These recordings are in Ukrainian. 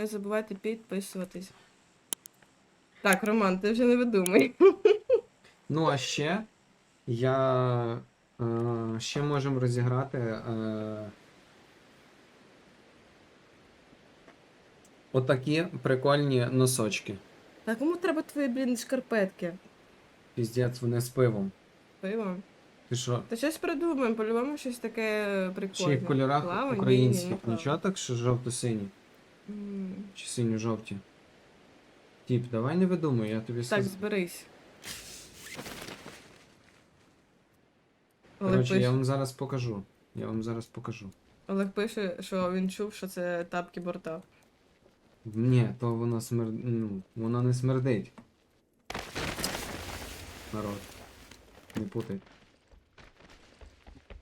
Не забувайте підписуватись. Так, Роман, ти вже не видумай. Ну, а ще я е, ще можемо розіграти. Е, отакі прикольні носочки. Та кому треба твої, блін, шкарпетки? Піздець, вони з пивом. Пиво. Ти що? Та щось придумаємо, по-любому щось таке прикольне. Ще й в кольорах Плавання? Ні, українських. ні, Нічого так, що жовто-сині. Чи синьо-жовті. Тіп, давай не видумуй, я тобі Так, сказав. зберись. Олег Коротше, я пише, вам зараз покажу. Я вам зараз покажу. Олег пише, що він чув, що це тапки борта. Ні, то воно смер... ну, воно не смердить. Народ. Не путай.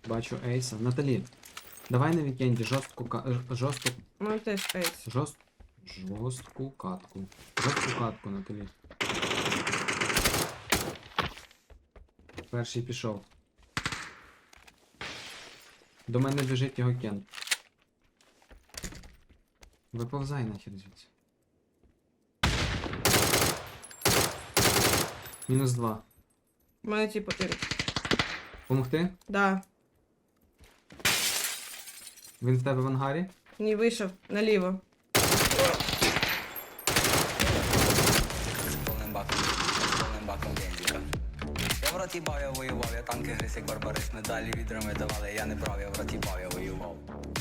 Бачу Ейса. Наталі, давай на вікенді жорстку ка... жорстку Ну теж ейс. жорст... жорстку катку. Жорстку катку, Наталі. Перший пішов. До мене біжить його кен. Виповзай нахер звідси. Мінус два. У мене типу ти. Помогти? Да. Він в тебе в ангарі? Ні, вийшов наліво. повним баком, повним баком гендіка. Я в роті бав, я воював, я танки гриз, як барбарис, медалі відрами давали, я не прав, я в роті бав, я воював.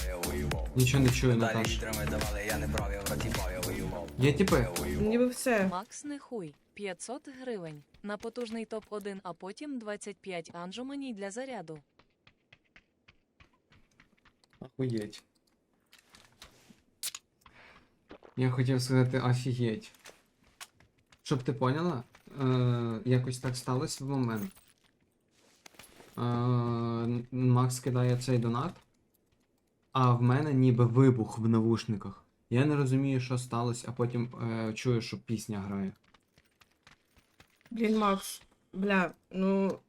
Я воював. Нічого не чую, Медалі Наташ. відрами давали, я не прав, я в роті бав, я воював. Є типи? Я воював. Ніби все. Макс не хуй 500 гривень на потужний топ 1 а потім 25 анжу мені для заряду. Охуєть. Я хотів сказати офігеть. Щоб ти поняла, е, якось так сталося в момент. Е, Макс кидає цей донат, а в мене ніби вибух в навушниках. Я не розумію, що сталося, а потім е, чую, що пісня грає. Блін, Макс. Бля, ну.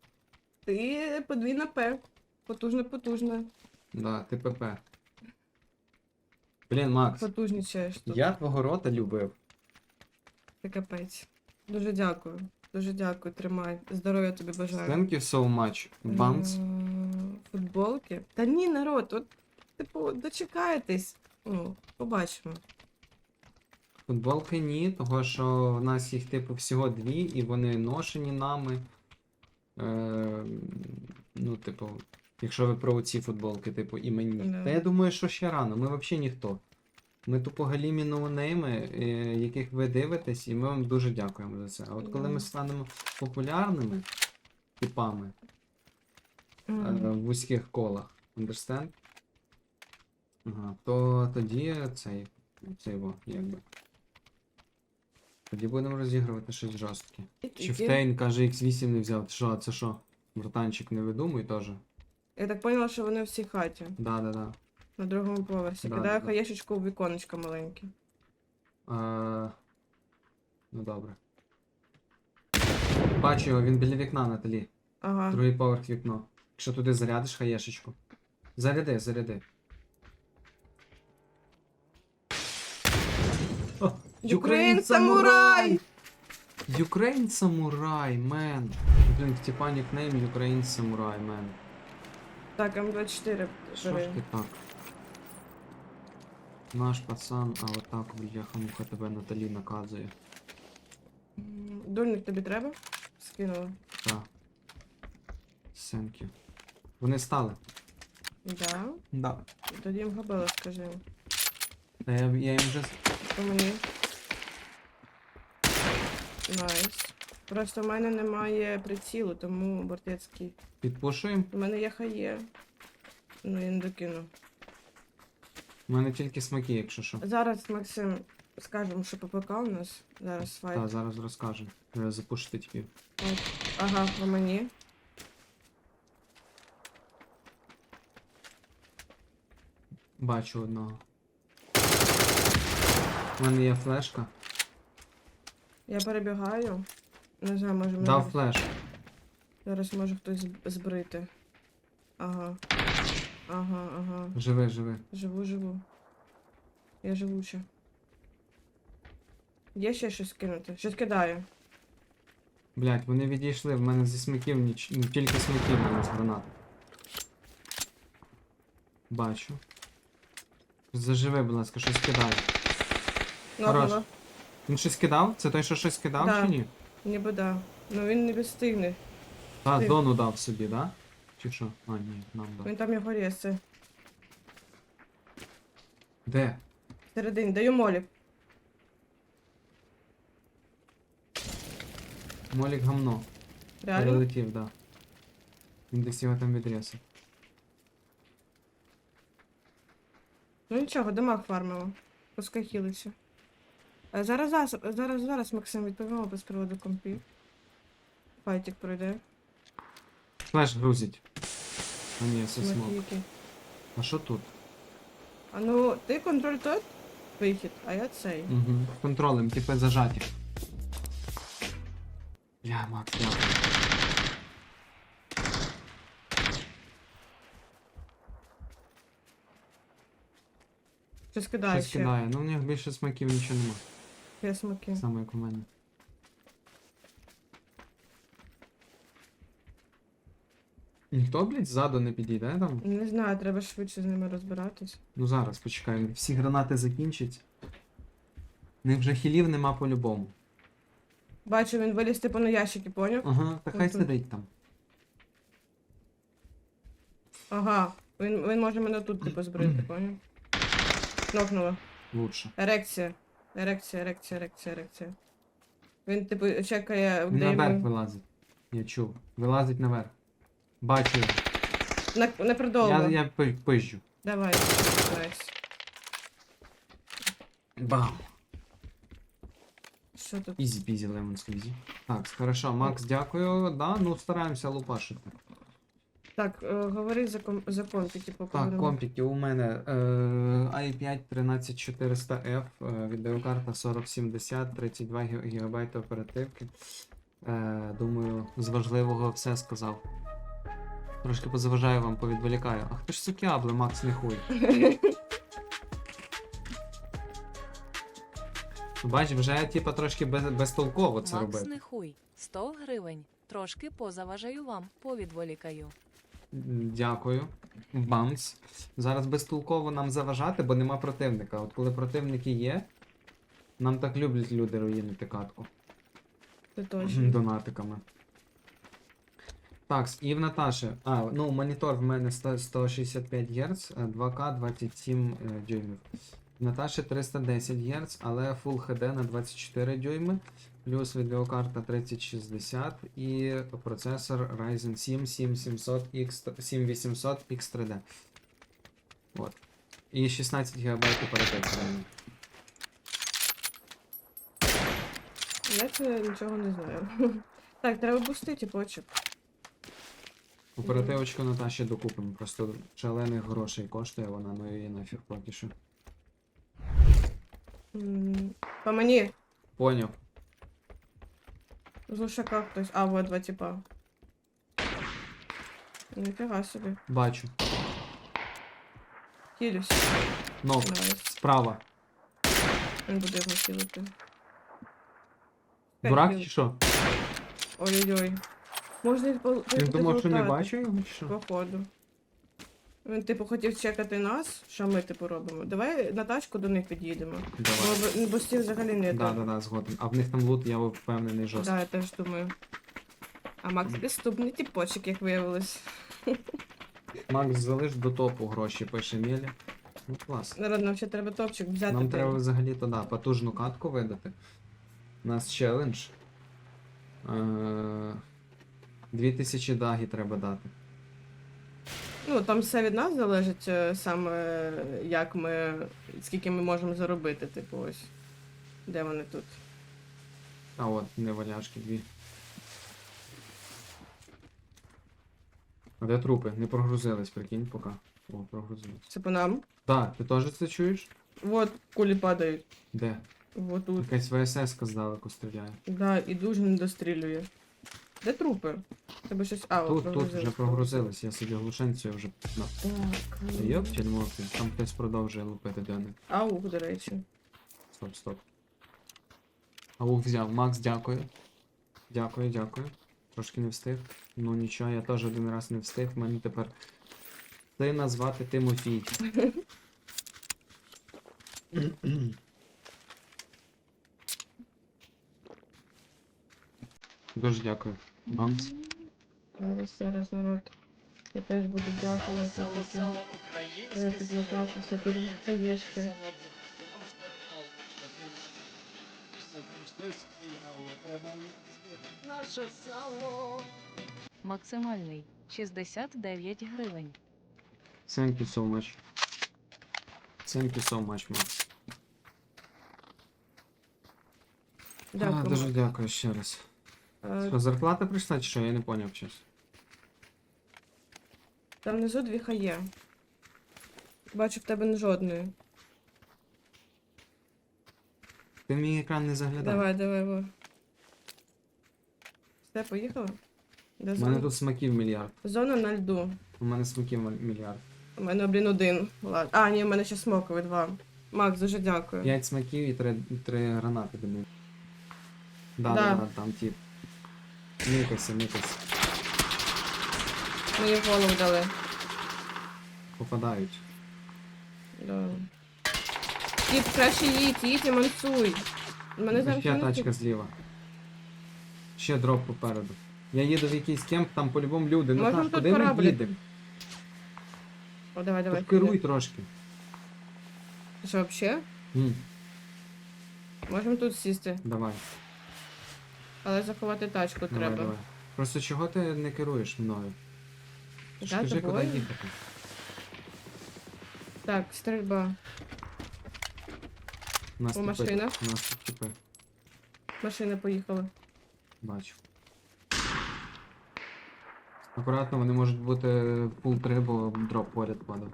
Ти подвійна П. Потужна, потужна. Да, ти Блін, Макс, Потужнічаєш тут. я твого рота любив. Ти капець. Дуже дякую. Дуже дякую, тримай. Здоров'я тобі бажаю. Thank you so much. Bounce. М, Футболки? Та ні, народ, от, типу, дочекайтесь. Ну, побачимо. Футболки ні, того що в нас їх типу всього дві, і вони ношені нами. Е, ну, типу, якщо ви про ці футболки, типу, іменні. Да. Та я думаю, що ще рано, ми взагалі ніхто. Ми тупо галімі ноунейми, е, яких ви дивитесь, і ми вам дуже дякуємо за це. А от коли ми станемо популярними типами М. в вузьких колах, understand? Ага, то тоді цей, цей во, якби. Тоді будемо розігрувати щось жорстке. Чифтейн каже, X8 не взяв. Що, це що? Братанчик, не видумуй теж. Я так поняла, що вони всі хаті. Да, да, да. На другому поверсі. Да, Кидаю да. хаєшечку в віконечко маленьке. Е, ну добре. Бачу його, він біля вікна, Наталі. Ага. Другий поверх вікно. Якщо туди зарядиш хаєшечку. Заряди, заряди. О, Ukraine Samurai! Ukraine Samurai, мен. Блін, в типа нікнейм Ukraine Samurai, мен. Так, М24 Що ж бери. ти так? Наш пацан, а отак, бляха муха тебе Наталі наказує. М, Дульник тобі треба? Скинула. Так. Thank you. Вони стали. Да? Да. Тоді їм габела, скажи. Та я, я їм вже. с- По мені. Найс. Просто в мене немає прицілу, тому бортецький. Підпушуємо. У мене є хає. Ну, я не докину. У мене тільки смаки, якщо що. Зараз, Максим, скажемо, що ППК у нас. Зараз файт. Так, зараз розкажемо. Треба запушити тільки. От. Ага, по мені. Бачу одного. У мене є флешка. Я перебігаю. Не знаю, може мене Дав флеш. зараз може хтось збрити. Ага. Ага, ага. Живи, живи. Живу, живу. Я живуча. Є ще щось кинути? Щось кидаю. Блять, вони відійшли, в мене зі смиків ніч... ну, тільки смиків в мене з гранат. Бачу. Заживи, будь ласка, щось кидає. Нокнула. Він щось кидав? Це той, що щось кидав Да. чи ні? Ніби да. Ну він не відстигне. Та, Ти. дону дав собі, да? Чи що? А, ні, нам дав. Він там його рєси. Де? Всередині. Даю молік. Молік гамно. Реально? Перелетів, да. Він десь його там відрізав. Ну нічого, дамаг фармимо. Пускай хілиться. Е, Зараз, зараз, зараз, зараз, Максим, відповімо без приводу компів. Файтик пройде. Флеш грузить. А ні, це смок. А що тут? А ну, ти контроль тот вихід, а я цей. Угу. Контролем, типи зажаті. Я, Макс, дякую. Щось кидає Щось ще. кидає. Ну, в них більше смаків нічого нема. Є смаки. Саме як у мене. Ніхто, блядь, ззаду не підійде там? Не знаю, треба швидше з ними розбиратись. Ну зараз, почекай, всі гранати закінчать. Них вже хілів нема по-любому. Бачу, він виліз типу на ящики, поняв? Ага, та хай сидить там. Ага. Він, він може мене тут типу збрити, поняв? Нокнула. Лучше. Ерекція. Ерекція, ерекція, ерекція, ерекція. Він типу чекає, Він де наверх йому... вилазить. Я чув. Вилазить наверх. Бачу. його. На, на придовго. Я, я пи-. Давай. Найс. Бам. Що тут? Ізі пізі лемон сквізі. Так, хорошо, Макс, дякую. Да, ну стараємося лупашити. Так, е, говори за, ком... за компіки по Так, компіки у мене е, i5 13400F, е, відеокарта 4070, 32 ГБ оперативки. Е, думаю, з важливого все сказав. Трошки позаважаю вам, повідволікаю. А хто ж сукябле, Макс, не хуй. Бач, вже типа трошки без, безтолково це Макс робити. не хуй. 100 гривень. Трошки позаважаю вам, повідволікаю. Дякую. Бамс. Зараз безтолково нам заважати, бо нема противника. От коли противники є, нам так люблять люди руїнити катку. Це точно. Донатиками. Так, і в Наташі. А, ну, монітор в мене 165 Гц, е, 2К 27 е, дюймів. Наташі 310 Гц, але Full HD на 24 дюйми, плюс відеокарта 3060 і процесор Ryzen 7 7700 X 7800 X3D. От. І 16 ГБ оперативки. Я це нічого не знаю. Так, треба бустити почек. Оперативочку Наташі докупимо, просто шалених грошей коштує вона, ну її нафіг поки що. М, По мені. Поняв. З лошака хтось. А, вот два типа. Ніфіга собі. Бачу. Хілюсь. Нок. Найс. Справа. Він буде його хілити. Дурак хіл. чи що? Ой-ой-ой. Можна і пол- Він думав, що не позлутати, бачу його чи що? Походу. Він, типу, хотів чекати нас, що ми, типу, робимо. Давай на тачку до них під'їдемо. Давай. Бо б- бустів взагалі не Да, да, да, згоден. А в них там лут, я впевнений жорстко. Да, я теж думаю. А Макс підступний типочок, як виявилось. Макс залиш до топу гроші, пише Мелі. Ну клас. Народ, нам ще треба топчик взяти. Нам треба взагалі то да, потужну катку видати. У нас челендж. Е, 2000 дагі треба дати. Ну, там все від нас залежить е, саме, як ми, скільки ми можемо заробити, типу, ось. Де вони тут? А от, неваляшки дві. А де трупи? Не прогрузились, прикинь, поки. О, прогрузились. Це по нам. Так, ти теж це чуєш? Вот кулі падають. Де? Вот тут. Якась ВСС здалеку стріляє. Да, і дуже не дострілює. Де трупи? Тебе щось. А, Тут, тут вже прогрузились, я собі глушенцію вже. На. Так. ну. Йоп, тільмовки, там хтось продовжує лупити Дьони. Аух, до речі. Стоп, стоп. Аух взяв. Макс, дякую. Дякую, дякую. Трошки не встиг. Ну нічого, я теж один раз не встиг. В мене тепер ти назвати Тимофій. Дуже дякую. Макс. Зараз, зараз, народ. Я теж буду дякувати за таке. Я підлокатися, підлокаєшки. Максимальний 69 гривень. Thank you so much. Thank you so much, Макс. А, Дякую. дуже дякую ще раз. Е, Що, зарплата прийшла чи що? Я не поняв щось. Там внизу дві хає. Бачу, в тебе не жодної. Ти в мій екран не заглядав. Давай, давай, во. Все, поїхали? Де У мене зона? тут смаків мільярд. Зона на льду. У мене смаків міль- мільярд. У мене, блін, один. Ладно. А, ні, у мене ще смокові два. Макс, дуже дякую. П'ять смаків і три, три гранати тобі. Да, Да. да, да, там тип. Никайся, никайся. Мені в голову дали. Попадають. Да. Тіп, краще їдь, їдь і мансуй. Мене зараз Ще не тачка зліва. Ще дроп попереду. Я їду в якийсь кемп, там по-любому люди. Ну Можемо так, тут куди ми кораблик. їдемо? О, давай, давай. Тут керуй трошки. Що, взагалі? М, Можемо тут сісти, давай, але заховати тачку давай, треба. давай. Просто чого ти не керуєш мною? Скажи, куди тобою? їхати. Так, стрільба. У Нас О, машина. У нас тут типи. Машина поїхала. Бачу. Акуратно, вони можуть бути пул 3, бо дроп поряд падав.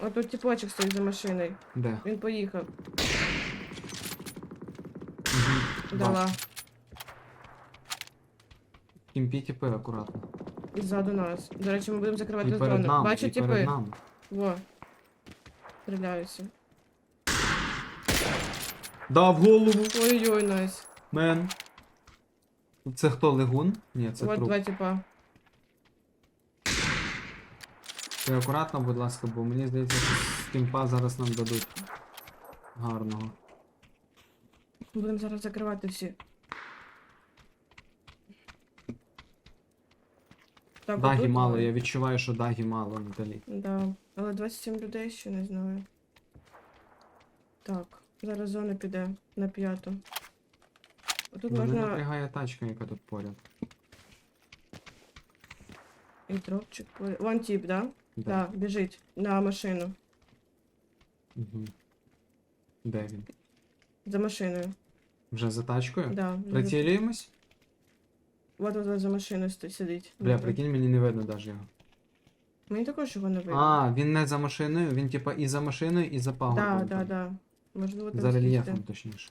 О, тут тіпочок стоїть за машиною. Де? Він поїхав. Дала. Кімпі тіпи акуратно. І ззаду нас. До речі, ми будемо закривати І перед зону. нами, Бачу і перед тіпи. нами. Во. Стріляюся. Дав голову! Ой-ой, найс. Мен. Це хто, легун? Ні, це От труп. два тіпа. Ти акуратно, будь ласка, бо мені здається, що з кімпа зараз нам дадуть гарного. Будемо зараз закривати всі. Так, Дагі отут мало, я відчуваю, що дагі мало Наталі. Да. Але 27 людей ще не знаю. Так, зараз зона піде на п'яту. Тут Мене можна напрягає тачка, яка тут поряд. і дропчик. по- Вон тип, да? Де? Так, біжить на машину. Угу. Де він? За машиною. Вже за тачкою? Да. Прицілюємось? От от от за машиною сто- сидить. Бля, прикинь, мені не видно навіть його. Мені також його не видно. А, він не за машиною, він типа і за машиною, і за пагорбом. да, да, там. да. Можливо, там За сидіти. рельєфом, точніше.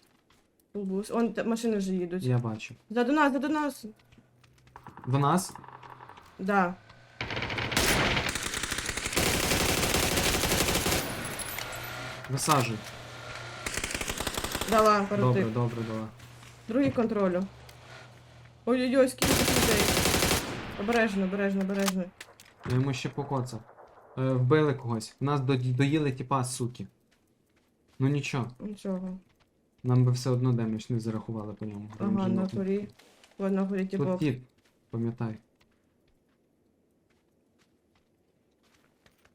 Фулбус. Он та- машини вже їдуть. Я бачу. Заду нас, заду нас. До нас? Да. Висаджуй. Дала, Добре, паротик. добре, добре. Другий контролю. Ой-ой-ой, скільки тут людей. Обережно, обережно, обережно. Я йому ще покоцав. Е, вбили когось. Нас до, доїли тіпа, суки. Ну нічого, Нічого. нам би все одно демедж не зарахували по ньому. Ага, на горі. Вон на горі Тут типу. тіп, пам'ятай.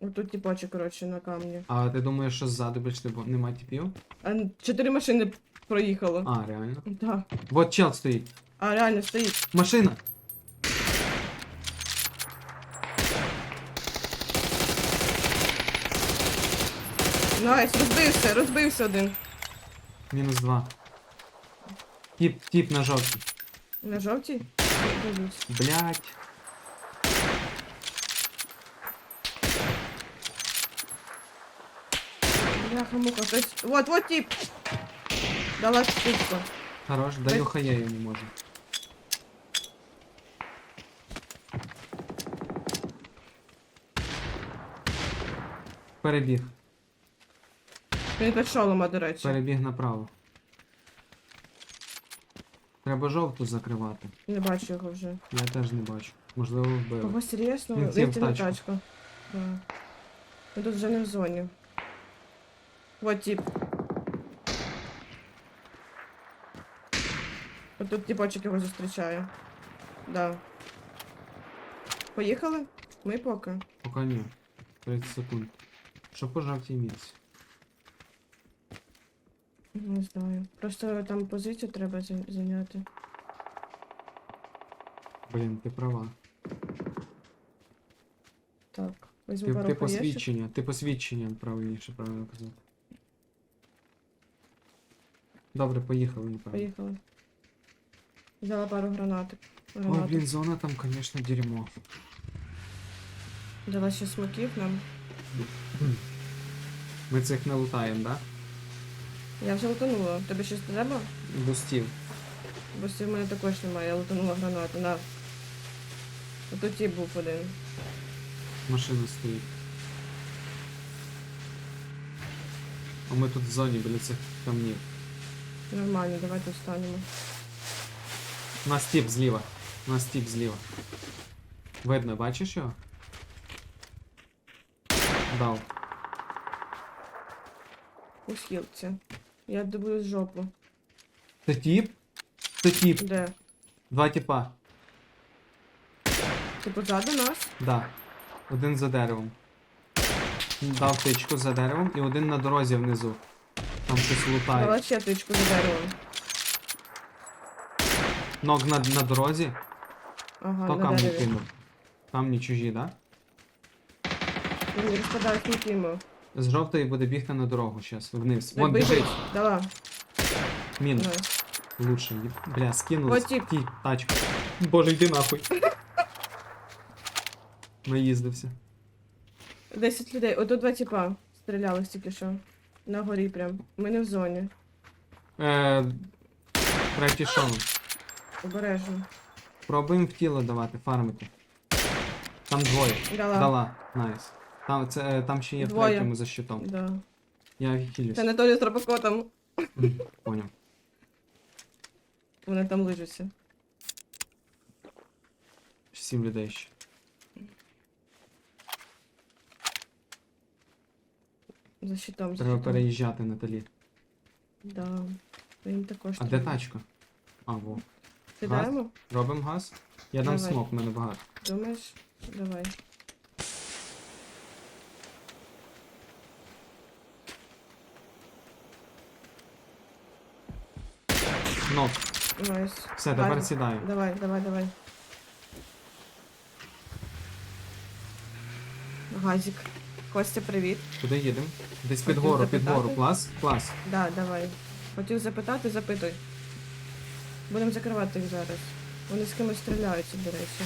Отут тіпочок, коротше, на камні. А ти думаєш, що ззаду більше не бу- нема тіпів? А чотири машини проїхало. А, реально. Да. Вот чел стоїть. А реально стоїть. Машина! Найс, розбився, розбився один. Мінус два. Тіп, тіп на жовтій. На жовтій? Дивлюсь. Блять. Бляха, муха, хтось. Вот, вот тип. Дала штучку. Хорош, даю хає йому може. Перебіг. Він під шолома, до речі. Перебіг направо. Треба жовту закривати. Не бачу його вже. Я теж не бачу. Можливо, вбили. Когось рєсно, Він сів в на тачку. тачку. Да. Ми тут вже не в зоні. Вот тип. От тут типочок його зустрічає. Да. Поїхали? Ми поки. Поки ні. 30 секунд. Що по жовтій місці? Не знаю. Просто там позицію треба зай- зайняти. Блін, ти права. Так. Візьму Ти, пару ти хаєшок. посвідчення, ти посвідчення правильніше, правильно казати. Добре, поїхали, напевно. Поїхали. Взяла пару гранаток. Ой, Гранаток. блін, зона там, звісно, дерьмо. Дала ще смоків нам. Ми цих не лутаємо, да? Я вже лутанула. Тобі щось треба? Бустів. Бо в мене також немає, я лутанула гранату. На. Ото ті був один. Машина стоїть. А ми тут в зоні біля цих камнів. Нормально, давайте встанемо. У нас тіп зліва. У нас тіп зліва. Видно, бачиш його? Дав. У схилці. Я дивлюсь жопу. Це тіп? Це тіп. Де? Два тіпа. Ти позаду нас? Да. Один за деревом. Дав тичку за деревом і один на дорозі внизу. Там щось лутає. Дала ще тичку за. Ног на, на дорозі. Ага, Хто на камні дереві. кинув? Камні чужі, да? Він розпадає смокімо. З жовтої буде бігти на дорогу зараз. Вниз. Вон Біжить. Дала. Мінус. Найс. Лучше. Є- Бля, скинули. Ті, тачку. Боже, йди нахуй. Наїздився. 10 людей. Ото два тіпа стріляли тільки що. На горі прям. Ми не в зоні. Е, третій шоу. Обережно. Пробуємо в тіло давати, фармити. Там двоє. Дала. Дала. Найс. Там, це, е, там ще є в третьому за щитом. Да. Я хілюсь. Це Анатолій з робокотом. Поняв. Вони там лижуться. Сім людей ще. За щитом. за Треба щитом. переїжджати Наталі. Да. Їм також А де треба. тачка? А, во. Кидаємо? Робимо газ? Я дам Давай. смок, в мене багато. Думаєш? Давай. Нок. Найс. Все, тепер Гарно. сідаю. Давай, давай, давай. Газик. Костя, привіт. Куди їдемо? Десь під Хотів гору, під запитати. гору. Клас? Клас. Да, давай. Хотів запитати, запитуй. Будемо закривати їх зараз. Вони з кимось стріляються, до речі.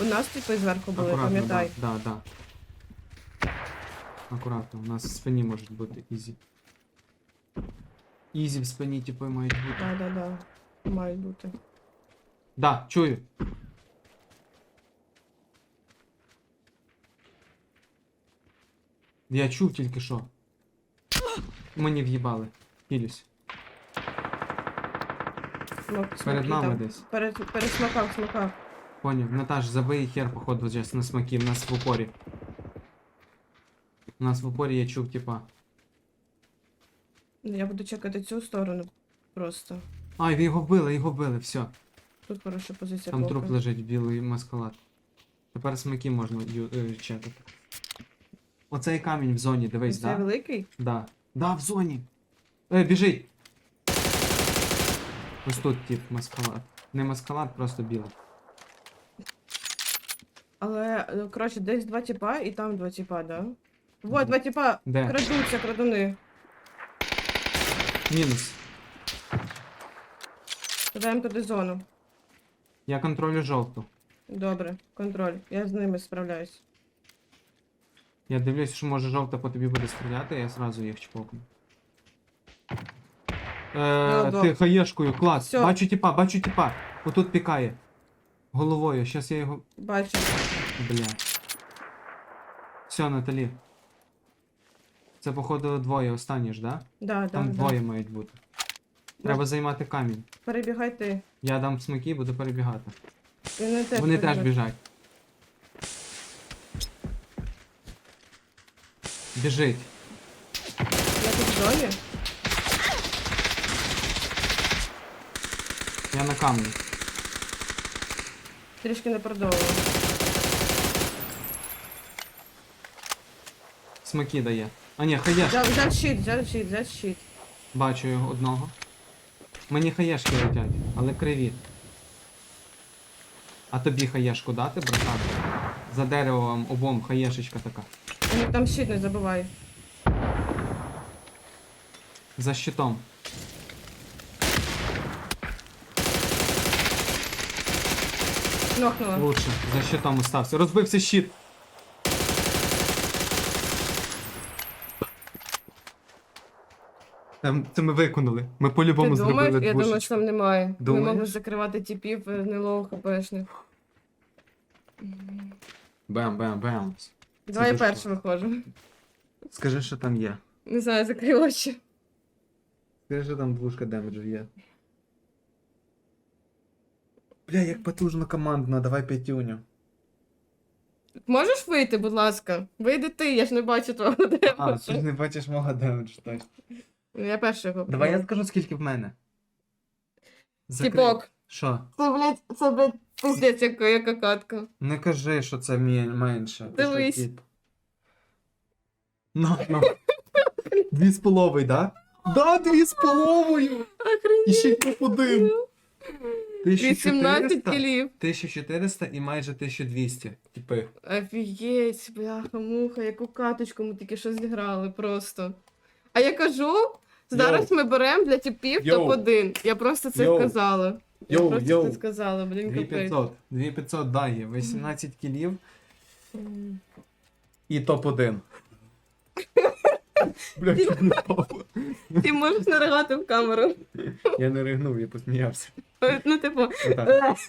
У нас типи зверху були, Акуратно, да, пам'ятай. да, да. Акуратно, у нас в спині можуть бути ізі. Ізі в спині, типу, мають бути. Да, да, да. Мають бути. Да, чую. Я чув тільки що. Мені в'їбали. Хілюсь. Смок, Перед нами там. десь. Перед, перед смокав, смокав. Поняв. Наташ, забий хер, походу, зараз на смаки. В нас в упорі. У нас в упорі я чув, типа. Я буду чекати цю сторону просто. Ай, його вбили, його вбили, все. Тут хороша позиція. Там поки. труп лежить, білий маскалад. Тепер смаки можна ю- е, чекати. Оцей камінь в зоні, дивись, Цей да? великий? Да. Да, в зоні. Е, біжить. Ось тут тип маскалад. Не маскалад, просто білий. Але, е, коротше, десь два тіпа і там два тіпа, да? Вот, два тіпа Де? крадуться, крадуни. Мінус. Кидаємо туди зону. Я контролю жовту. Добре, контроль. Я з ними справляюсь. Я дивлюсь, що може жовта по тобі буде стріляти, я зразу їх чпокну. Е, Ну, ти хаєшкою, клас. Всьо. Бачу тіпа, бачу тіпа. Отут пікає. Головою, щас я його. Бачу. Бля. Все, Наталі. Це, походу, двоє останні ж, да? Да, да, Там да. двоє мають бути. Треба займати камінь. Перебігай ти. Я дам смоки і буду перебігати. Вони теж, Вони теж перебігають. біжать. Біжить. Я тут в зоні. Я на камні. Трішки не продовжую. Смоки дає. А ні, хаєш. Взяв, взяв щит, взяв щит, взяв щит. Бачу його одного. Мені хаєшки летять, але криві. А тобі хаєшку дати, братан? За деревом обом хаєшечка така. У там щит не забувай. За щитом. Нокнула. Лучше. За щитом остався. Розбився щит. Там, це ми виконали. Ми по-любому думаєш? зробили Я думаю, що там немає. Ми Думаєш? могли закривати типів е, нелоу хпшних. Бем, бем, бем. Давай я що? виходжу. Скажи, що там є. Не знаю, закрий очі. Скажи, що там двушка демеджу є. Бля, як потужно командно, давай п'ятюню. Можеш вийти, будь ласка? Вийди ти, я ж не бачу твого А, ти ж не бачиш мого демеджу, точно. Я перша його. Давай я скажу, скільки в мене. Закрий. Тіпок. Що? Це, блядь, це, блядь, пиздець, яка, яка катка. Не кажи, що це менше. Дивись. тіп? Ну, ну. Дві з половою, да? Да, дві з половою! І ще й топ-1. 18 1400, кілів. 1400 і майже 1200. Типи. Офігеть, бляха, муха, яку каточку ми тільки що зіграли просто. А я кажу, зараз ми беремо для типів Йоу. топ-1. Я просто це Йоу. сказала. Я Йоу, просто йоу. це сказала, блін, капець. 2500. 2500 дає. 18 кілів М. і топ-1. Бля, що не впав. Ти можеш не ригати в камеру. Я не ригнув, я посміявся. Ну, типу. Отак.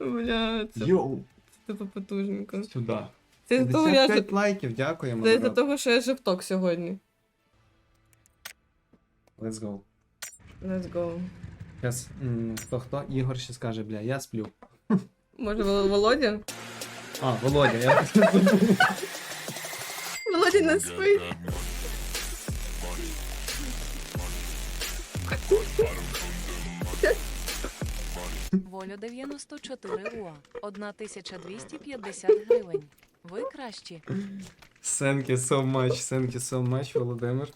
Бля, це Йоу, типу потужненько. сюди. Це з того, я ж- 55 лайків, дякуємо. це з народ. того, що я жовток сьогодні. Let's go. Let's go. Зараз хто хто, Ігор ще скаже, бля, я сплю. Може, Вол- Володя? А, Володя, я Володя не спить. Волю 94 УА. 1250 гривень. Ви кращі. Thank you so much, thank you so much, Володимир.